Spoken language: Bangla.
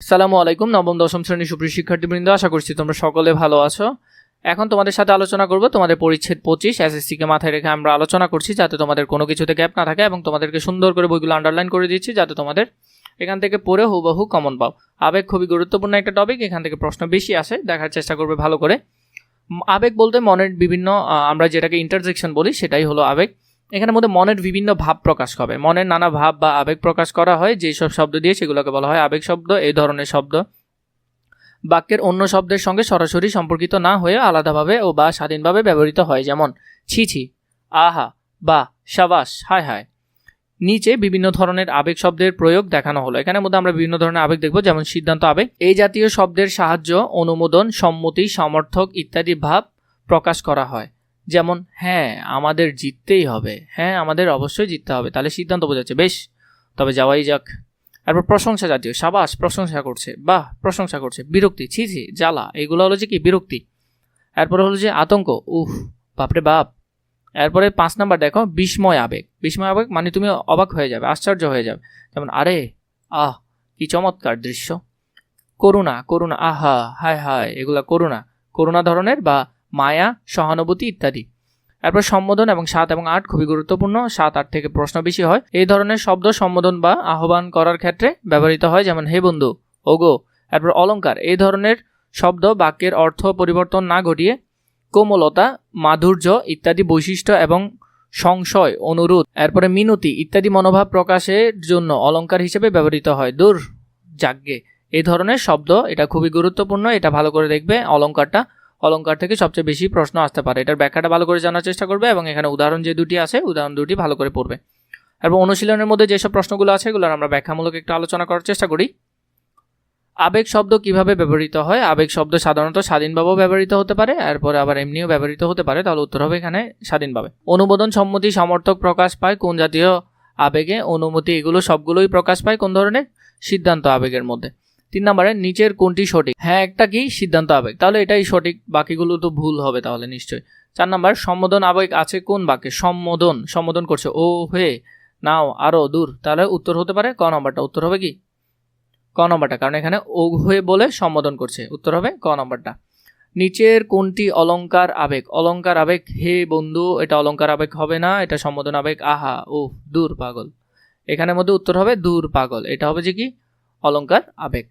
সালামু আলাইকুম, নবম, দশম শ্রেণির সুপ্রিয় শিক্ষার্থীবৃন্দ, আশা করছি তোমরা সকলে ভালো আছো। এখন তোমাদের সাথে আলোচনা করব, তোমাদের পরিচ্ছেদ পঁচিশ এসএসসি কে মাথায় রেখে আমরা আলোচনা করছি, যাতে তোমাদের কোনো কিছুতে গ্যাপ না থাকে এবং তোমাদেরকে সুন্দর করে বইগুলো আন্ডারলাইন করে দিচ্ছি, যাতে তোমাদের এখান থেকে পড়ে হুবহু কমন পাও। আবেগ খুবই গুরুত্বপূর্ণ একটা টপিক এখান থেকে প্রশ্ন বেশি আসে, দেখার চেষ্টা করবে ভালো করে। আবেগ বলতে মনের বিভিন্ন আমরা যেটাকে ইন্টারজেকশন বলি, সেটাই হলো আবেগ। এখানের মধ্যে মনের বিভিন্ন ভাব প্রকাশ হবে মনের নানা ভাব বা আবেগ প্রকাশ করা হয়, যেসব শব্দ দিয়ে সেগুলোকে বলা হয় আবেগ শব্দ, এই ধরনের শব্দ। বাক্যের অন্য শব্দের সঙ্গে সরাসরি সম্পর্কিত না হয়ে আলাদাভাবে ও বা স্বাধীনভাবে ব্যবহৃত হয়, যেমন ছি ছি, আহা, বা, সাবাস, হায় হায়। নিচে বিভিন্ন ধরনের আবেগ শব্দের প্রয়োগ দেখানো হলো। এখানে মধ্যে আমরা বিভিন্ন ধরনের আবেগ দেখব, যেমন সিদ্ধান্ত আবেগ। এই জাতীয় শব্দের সাহায্য, অনুমোদন, সম্মতি, সমর্থক ইত্যাদি ভাব প্রকাশ করা হয়। যেমন হ্যাঁ আমাদের জিততেই হবে। হ্যাঁ আমাদের অবশ্যই জিততে হবে। তাহলে সিদ্ধান্ত বোঝাচ্ছে বেশ, তবে যাওয়াই যাক। তারপর প্রশংসা জাতীয়। সাবাস, প্রশংসা করছে। বাহ, প্রশংসা করছে। বিরক্তি, ছি ছি, জ্বালা। এগুলো হলো যে কি? বিরক্তি। এরপরে হলো যে আতঙ্ক। উফ, বাপরে বাপ। এরপরে পাঁচ নাম্বার দেখো, বিস্ময় আবেগ। বিস্ময় আবেগ মানে তুমি অবাক হয়ে যাবে, আশ্চর্য হয়ে যাবে। যেমন, আরে, আহ, কি চমৎকার দৃশ্য। করুণা করুণা, আহা, হায় হায়, এগুলা করুণা। করুণা ধরনের বা মায়া, সহানুভূতি ইত্যাদি। এরপর সম্বোধন এবং সাত এবং আট খুবই গুরুত্বপূর্ণ। সাত, আট থেকে প্রশ্ন বেশি হয়। এই ধরনের শব্দ সম্বোধন বা আহ্বান করার ক্ষেত্রে ব্যবহৃত হয় যেমন, হে বন্ধু, ওগো। এরপর অলঙ্কার এই ধরনের শব্দ বাক্যের অর্থ পরিবর্তন না ঘটিয়ে কোমলতা, মাধুর্য ইত্যাদি বৈশিষ্ট্য এবং সংশয়, অনুরোধ, এরপরে মিনতি ইত্যাদি মনোভাব প্রকাশের জন্য অলঙ্কার হিসেবে ব্যবহৃত হয়। দূর যাজ্ঞে এই ধরনের শব্দ, এটা খুবই গুরুত্বপূর্ণ, এটা ভালো করে দেখবে অলংকারটা। অলংকার থেকে সবচেয়ে বেশি প্রশ্ন আসতে পারে। এটার ব্যাখ্যাটা ভালো করে জানার চেষ্টা করবে এবং এখানে উদাহরণ যে দুটি আছে, উদাহরণ দুটি ভালো করে পড়বে। এবং অনুশীলনের মধ্যে যেসব প্রশ্নগুলো আছে, এগুলোর আমরা ব্যাখ্যামূলক একটু আলোচনা করার চেষ্টা করি। আবেগ শব্দ কীভাবে ব্যবহৃত হয়? আবেগ শব্দ সাধারণত স্বাধীনভাবেও ব্যবহৃত হতে পারে, এরপরে আবার এমনিও ব্যবহৃত হতে পারে। তাহলে উত্তর হবে এখানে স্বাধীনভাবে। অনুমোদন সম্মতি সমর্থক প্রকাশ পায় কোন জাতীয় আবেগে। অনুমতি এগুলো সবগুলোই প্রকাশ পায় কোন ধরনের? সিদ্ধান্ত আবেগের মধ্যে। তিন নম্বরে, নিচের কোনটি সঠিক? হ্যাঁ একটা কি? সিদ্ধান্ত আবেগ। তাহলে এটাই সঠিক। বাকিগুলো তো ভুল হবে তাহলে নিশ্চয়ই। চার নম্বর, সম্বোধন আবেগ আছে কোন বাক্যে? সম্বোধন। সম্বোধন করছে, ও হয়ে নাও আরও দূর। তাহলে উত্তর হতে পারে, ক নম্বরটা? উত্তর হবে কি? ক নম্বরটা, কারণ এখানে ও হয়ে বলে সম্বোধন করছে। উত্তর হবে ক নম্বরটা। নিচের কোনটি অলঙ্কার আবেগ? অলঙ্কার আবেগ, হে বন্ধু, এটা অলঙ্কার আবেগ হবে না, এটা সম্বোধন আবেগ, আহা ও দূর পাগল। এখানের মধ্যে উত্তর হবে, দূর পাগল। এটা হবে যে কি? অলঙ্কার আবেগ।